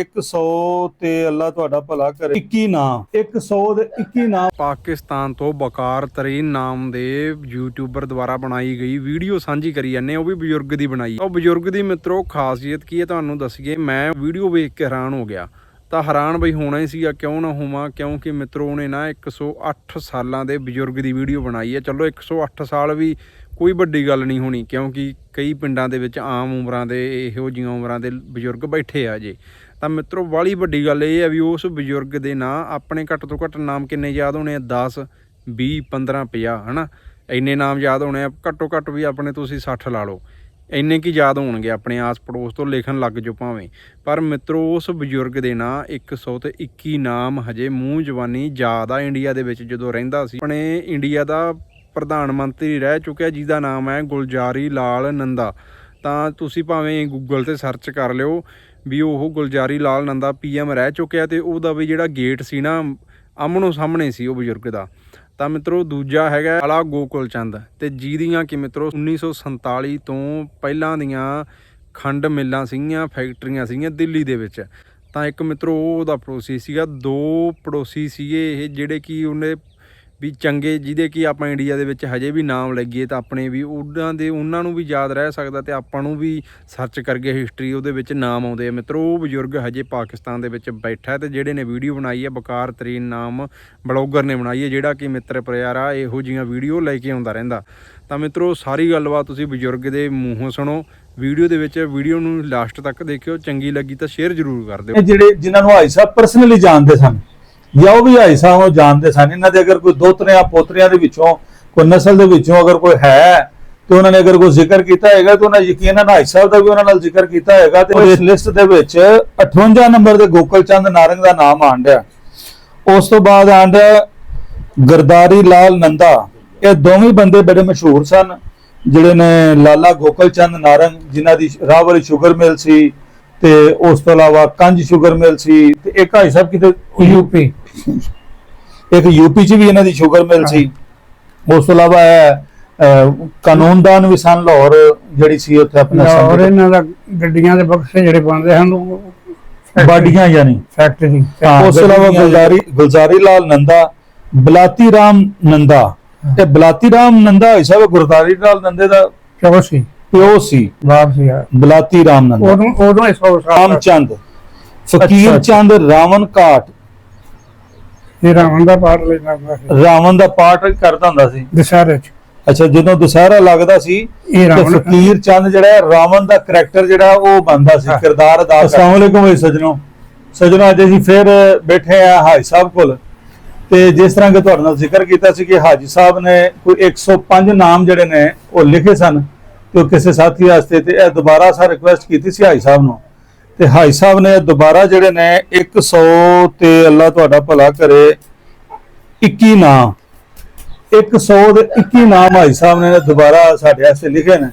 100 ਤੇ ਅੱਲਾ ਤੁਹਾਡਾ ਭਲਾ ਕਰੇ। 21 ਨਾਮ। 100 ਦੇ 21 ਨਾਮ। ਪਾਕਿਸਤਾਨ ਤੋਂ ਬਕਾਰ ਤਰੀਨ ਨਾਮ ਦੇ ਯੂਟਿਊਬਰ ਦੁਆਰਾ ਬਣਾਈ ਗਈ ਵੀਡੀਓ ਸਾਂਝੀ ਕਰੀ ਜਾਂਦੇ ਉਹ ਵੀ ਬਜ਼ੁਰਗ ਦੀ ਬਣਾਈ। ਉਹ ਬਜ਼ੁਰਗ ਦੀ ਮਿੱਤਰੋ, ਖਾਸੀਅਤ ਕੀ ਹੈ ਤੁਹਾਨੂੰ ਦੱਸੀਏ, ਮੈਂ ਵੀਡੀਓ ਵੇਖ ਕੇ ਹੈਰਾਨ ਹੋ ਗਿਆ। ਤਾਂ ਹੈਰਾਨ ਬਈ ਹੋਣਾ ਹੀ ਸੀਗਾ, ਕਿਉਂ ਨਾ ਹੋਵਾਂ ਕਿਉਂਕਿ ਮਿੱਤਰੋ ਉਹਨੇ ਨਾ 108 ਸਾਲਾਂ ਦੇ ਬਜ਼ੁਰਗ ਦੀ ਵੀਡੀਓ ਬਣਾਈ ਹੈ। ਚਲੋ 108 ਸਾਲ ਵੀ ਕੋਈ ਵੱਡੀ ਗੱਲ ਨਹੀਂ ਹੋਣੀ, ਕਿਉਂਕਿ ਕਈ ਪਿੰਡਾਂ ਦੇ ਵਿੱਚ ਆਮ ਉਮਰਾਂ ਦੇ, ਇਹੋ ਜਿਹੀਆਂ ਉਮਰਾਂ ਦੇ ਬਜ਼ੁਰਗ ਬੈਠੇ ਆ ਜੇ ਤਾਂ ਮਿੱਤਰੋ, ਵਾਲੀ ਵੱਡੀ ਗੱਲ ਇਹ ਹੈ ਵੀ ਉਸ ਬਜ਼ੁਰਗ ਦੇ ਨਾਂ, ਆਪਣੇ ਘੱਟ ਤੋਂ ਘੱਟ ਨਾਮ ਕਿੰਨੇ ਯਾਦ ਹੋਣੇ ਆ? 10 20 15 50 ਹਨਾ? ਇੰਨੇ ਨਾਮ ਯਾਦ ਹੋਣੇ ਆ, ਘੱਟੋ ਘੱਟ ਵੀ ਆਪਣੇ ਤੁਸੀਂ 60 ਲਾ ਲਓ। ਇੰਨੇ ਕੀ ਯਾਦ ਹੋਣਗੇ ਆਪਣੇ ਆਸ ਪੜੋਸ ਤੋਂ ਲਿਖਣ ਲੱਗ ਜੋ ਭਾਵੇਂ। ਪਰ ਮਿੱਤਰੋ, ਉਸ ਬਜ਼ੁਰਗ ਦੇ ਨਾਂ 100 ਤੇ 21 ਨਾਮ ਹਜੇ ਮੂੰਹ ਜਵਾਨੀ ਯਾਦ ਆ ਇੰਡੀਆ ਦੇ ਵਿੱਚ ਜਦੋਂ ਰਹਿੰਦਾ ਸੀ। ਆਪਣੇ ਇੰਡੀਆ ਦਾ ਪ੍ਰਧਾਨ ਮੰਤਰੀ ਰਹਿ ਚੁੱਕਿਆ, ਜਿਹਦਾ ਨਾਮ ਹੈ ਗੁਲਜ਼ਾਰੀ ਲਾਲ ਨੰਦਾ। ਤਾਂ ਤੁਸੀਂ ਭਾਵੇਂ ਗੂਗਲ ਤੇ ਸਰਚ ਕਰ ਲਿਓ ਵੀ ਉਹ ਗੁਲਜ਼ਾਰੀ ਲਾਲ ਨੰਦਾ ਪੀਐਮ ਰਹਿ ਚੁੱਕਿਆ ਤੇ ਉਹਦਾ ਵੀ ਜਿਹੜਾ ਗੇਟ ਸੀ ਨਾ, ਆਮਣੋ ਸਾਹਮਣੇ ਸੀ ਉਹ ਬਜ਼ੁਰਗ ਦਾ। ਤਾਂ ਮਿੱਤਰੋ, ਦੂਜਾ ਹੈਗਾ ਆਲਾ ਗੋਕੁਲ ਚੰਦ ਤੇ ਜਿਹਦੀਆਂ ਕਿ ਮਿੱਤਰੋ 1947 ਤੋਂ ਪਹਿਲਾਂ ਦੀਆਂ ਖੰਡ ਮਿੱਲਾਂ ਸੀਗੀਆਂ, ਫੈਕਟਰੀਆਂ ਸੀਗੀਆਂ ਦਿੱਲੀ ਦੇ ਵਿੱਚ। ਤਾਂ ਇੱਕ ਮਿੱਤਰੋ, ਉਹਦਾ ਪੜੋਸੀ ਸੀਗਾ, ਦੋ ਪੜੋਸੀ ਸੀਗੇ ਇਹ ਜਿਹੜੇ ਕਿ ਉਹਨੇ ਵੀ ਚੰਗੇ ਜਿਹਦੇ ਕਿ ਆਪਾਂ ਇੰਡੀਆ ਦੇ ਵਿੱਚ ਹਜੇ ਵੀ ਨਾਮ ਲੱਗੀਏ ਤਾਂ ਆਪਣੇ ਵੀ ਉਹਨਾਂ ਦੇ, ਉਹਨਾਂ ਨੂੰ ਵੀ ਯਾਦ ਰਹਿ ਸਕਦਾ ਤੇ ਆਪਾਂ ਨੂੰ ਵੀ ਸਰਚ ਕਰਕੇ ਹਿਸਟਰੀ ਉਹਦੇ ਵਿੱਚ ਨਾਮ ਆਉਂਦੇ ਆ। ਮਿੱਤਰੋ, ਉਹ ਬਜ਼ੁਰਗ ਹਜੇ ਪਾਕਿਸਤਾਨ ਦੇ ਵਿੱਚ ਬੈਠਾ ਹੈ ਤੇ ਜਿਹੜੇ ਨੇ ਵੀਡੀਓ ਬਣਾਈ ਹੈ ਬਕਾਰ ਤਰੀਨ ਨਾਮ ਬਲੌਗਰ ਨੇ ਬਣਾਈ ਹੈ, ਜਿਹੜਾ ਕਿ ਮਿੱਤਰ ਪਿਆਰਾ ਇਹੋ ਜੀਆਂ ਵੀਡੀਓ ਲੈ ਕੇ ਆਉਂਦਾ ਰਹਿੰਦਾ। ਤਾਂ ਮਿੱਤਰੋ, ਸਾਰੀ ਗੱਲਬਾਤ ਤੁਸੀਂ ਬਜ਼ੁਰਗ ਦੇ ਮੂੰਹੋਂ ਸੁਣੋ। ਵੀਡੀਓ ਦੇ ਵਿੱਚ ਵੀਡੀਓ ਨੂੰ ਲਾਸਟ ਤੱਕ ਦੇਖਿਓ, ਚੰਗੀ ਲੱਗੀ ਤਾਂ ਸ਼ੇਅਰ ਜ਼ਰੂਰ ਕਰ ਦਿਓ। ਜਿਹੜੇ ਜਿਨ੍ਹਾਂ ਨੂੰ ਹਾਈ ਸਾਹਿਬ ਪਰਸਨਲੀ ਜਾਣਦੇ ਸਨ ਜਾਂ ਉਹ ਵੀ ਹਾਈ ਸਾਹਿਬ ਨੂੰ ਜਾਣਦੇ ਸਨ, ਇਹਨਾਂ ਦੇ ਅਗਰ ਕੋਈ ਦੋਤਰਿਆਂ ਪੋਤਰਿਆਂ ਦੇ ਵਿੱਚੋਂ, ਕੋਈ ਨਸਲ ਦੇ ਵਿੱਚੋਂ ਅਗਰ ਕੋਈ ਹੈ, ਤੇ ਉਹਨਾਂ ਨੇ ਅਗਰ ਕੋਈ ਜ਼ਿਕਰ ਕੀਤਾ ਹੈਗਾ, ਤਾਂ ਉਹਨਾਂ ਯਕੀਨਨ ਹਾਈ ਸਾਹਿਬ ਦਾ ਵੀ ਉਹਨਾਂ ਨਾਲ ਜ਼ਿਕਰ ਕੀਤਾ ਹੈਗਾ, ਤੇ ਇਸ ਲਿਸਟ ਦੇ ਵਿੱਚ 58 ਨੰਬਰ ਦੇ ਗੋਕਲ ਚੰਦ ਨਾਰੰਗ ਦਾ ਨਾਮ ਆਣ ਉਸ ਤੋਂ ਬਾਅਦ ਆਂਡ ਗਰਦਾਰੀ ਲਾਲ ਨੰਦਾ। ਇਹ ਦੋਵੇਂ ਬੰਦੇ ਬੜੇ ਮਸ਼ਹੂਰ ਸਨ, ਜਿਹੜੇ ਨੇ ਲਾਲਾ ਗੋਕਲ ਚੰਦ ਨਾਰੰਗ, ਜਿਨ੍ਹਾਂ ਦੀ ਰਾਹ ਵਾਲੀ ਸ਼ੂਗਰ ਮਿਲ ਸੀ, ਤੇ ਉਸ ਤੋਂ ਇਲਾਵਾ ਕੰਜ ਸ਼ੂਗਰ ਮਿਲ ਸੀ, ਤੇ ਇੱਕ ਹਾਈ ਸਾਹਿਬ ਕਿਤੇ ਯੂਪੀ। ਇੱਕ ਯੂਪੀ ਚ ਵੀ ਇਹਨਾਂ ਦੀ ਸ਼ੂਗਰ ਮਿਲ ਸੀ। ਉਸ ਤੋਂ ਇਲਾਵਾ ਕਾਨੂੰਨਦਾਨ ਵੀ ਸਨ ਲਾਹੌਰ ਜਿਹੜੀ ਸੀ ਉੱਥੇ ਆਪਣਾ ਸੰਗਤ- ਇਹਨਾਂ ਦਾ ਗੱਡੀਆਂ ਦੇ ਬਕਸੇ ਜਿਹੜੇ ਬਣਦੇ ਹਨ ਉਹ ਬਾਡੀਆਂ ਯਾਨੀ। ਫੈਕਟਰੀ ਉਸ ਤੋਂ ਇਲਾਵਾ ਗੁਲਜ਼ਾਰੀ ਗੁਲਜ਼ਾਰੀ ਲਾਲ ਨੰਦਾ ਬਲਾਤੀ ਰਾਮ ਨੰਦਾ। ਤੇ ਬਲਾਤੀ ਰਾਮ ਨੰਦਾ ਭਾਈ ਸਾਹਿਬ ਗੁਰਦਾਰੀ ਲਾਲ ਨੰਦੇ ਦਾ ਕਿਉਂ ਸੀ। ਪਿਓ ਸੀ। ਬਾਪ ਸੀ ਬਲਾਤੀ ਰਾਮ ਨੰਦਾ। ਉਦੋਂ ਉਦੋਂ ਹੀ 100 ਸਾਲ ਰਾਮ ਚੰਦ ਫਕੀਰ। ਚੰਦ ਰਾਵਣ ਕਾਟ ਇਹ ਰਾਵਣ ਦਾ ਪਾਠ ਲੈਣਾ ਹੁੰਦਾ ਸੀ। ਰਾਵਣ ਦਾ ਪਾਠ ਕਰਦਾ ਹੁੰਦਾ ਸੀ। ਦਸ਼ਹਰੇ ਚ। ਅੱਛਾ ਜਦੋਂ ਦੁਸਹਿਰਾ ਲੱਗਦਾ ਸੀ ਇਹ ਤੇ ਰਾਵਣ ਫਕੀਰ ਚੰਦ ਜਿਹੜਾ ਰਾਵਣ ਦਾ ਕਰੈਕਟਰ ਜਿਹੜਾ ਉਹ ਬੰਦਾ ਸੀ। ਕਿਰਦਾਰ ਅਦਾ ਅਸਲਾਮ ਵਾਲੇਕੁਮ ਜੀ ਸਜਣੋ। ਸਜਣੋ ਅੱਜ ਅਸੀਂ ਫਿਰ ਬੈਠੇ ਆ ਹਾਜੀ ਸਾਹਿਬ ਕੋਲ। ਤੇ ਜਿਸ ਤਰ੍ਹਾਂ ਕਿ ਤੁਹਾਡੇ ਨਾਲ ਜ਼ਿਕਰ ਕੀਤਾ ਸੀ ਕਿ ਹਾਜੀ ਸਾਹਿਬ ਨੇ ਕੋਈ 105 ਨਾਮ ਜਿਹੜੇ ਨੇ ਉਹ ਲਿਖੇ ਸਨ। ਤੇ ਉਹ ਕਿਸੇ ਸਾਥੀ ਵਾਸਤੇ ਤੇ ਇਹ ਦੁਬਾਰਾ ਸਾ ਰਿਕੁਐਸਟ ਕੀਤੀ ਸੀ ਹਾਜੀ ਸਾਹਿਬ ਨੂੰ? ਤੇ ਹਾਈ ਸਾਹਿਬ ਨੇ ਦੁਬਾਰਾ ਜਿਹੜੇ ਨੇ 100 ਤੇ ਅੱਲਾ ਤੁਹਾਡਾ ਭਲਾ ਕਰੇ 21 ਨਾਮ 100 ਦੇ 21 ਨਾਮ ਹਾਈ ਸਾਹਿਬ ਨੇ ਦੁਬਾਰਾ ਸਾਡੇ ਵਾਸਤੇ ਲਿਖੇ ਨੇ।